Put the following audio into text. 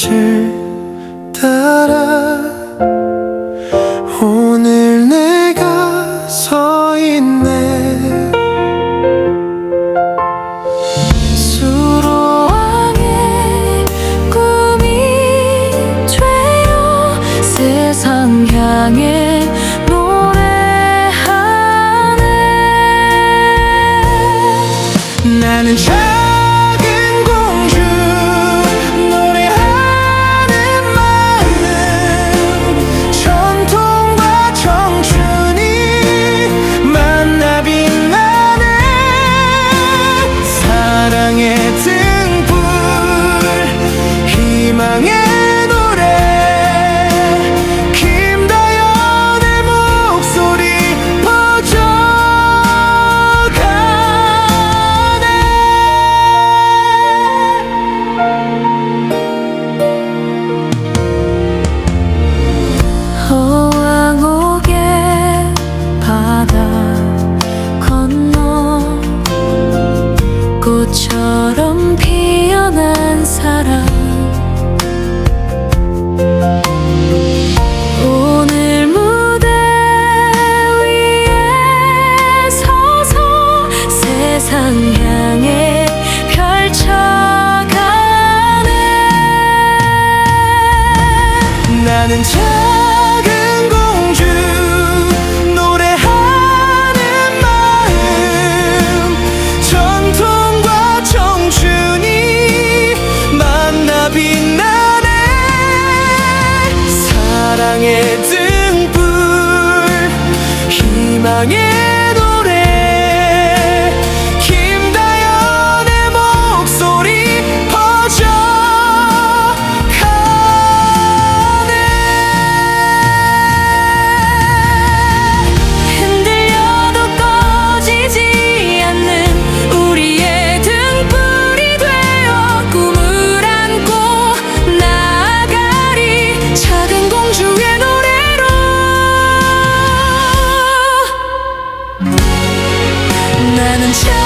빛을 따라 오늘 내가 서 있네. 수로왕의 꿈이 되어 세상 향해 노래하네. 나는 꽃처럼 피어난 사람 오늘 무대 위에 서서 세상 향해 펼쳐가네. 나는 참 огне sunshine